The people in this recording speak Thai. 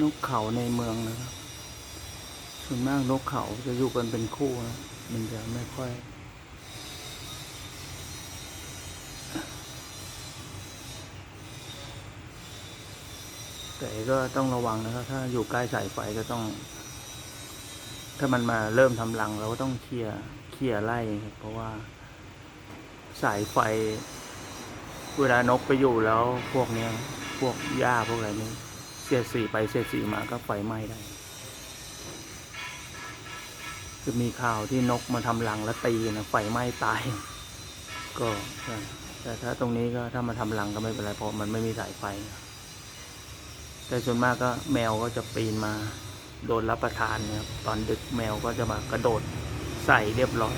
นกเขาในเมืองนะครับ ส่วนมากนกเขาจะอยู่กันเป็นคู่นะมันจะไม่ค่อย แต่ก็ต้องระวังนะครับ ถ้าอยู่ใกล้สายไฟก็ต้อง ถ้ามันมาเริ่มทำรังเราก็ต้องเคลียร์เคลียร์ไล่ครับเพราะว่าสายไฟ เวลานกไปอยู่แล้วพวกเนี้ย พวกหญ้าพวกอะไรนี้ เสียดสีไปเสียดสีมาก็ไฟไหม้ได้ คือมีข่าวที่นกมาทำรังแล้วตีนะไฟไหม้ตาย ก็แต่ถ้าตรงนี้ก็ถ้ามาทำรังก็ไม่เป็นไรเพราะมันไม่มีสายไฟ แต่ส่วนมากก็แมวก็จะปีนมาโดนรับประทานนี่ยครับตอนดึกแมวก็จะมากระโดดใส่เรียบร้อย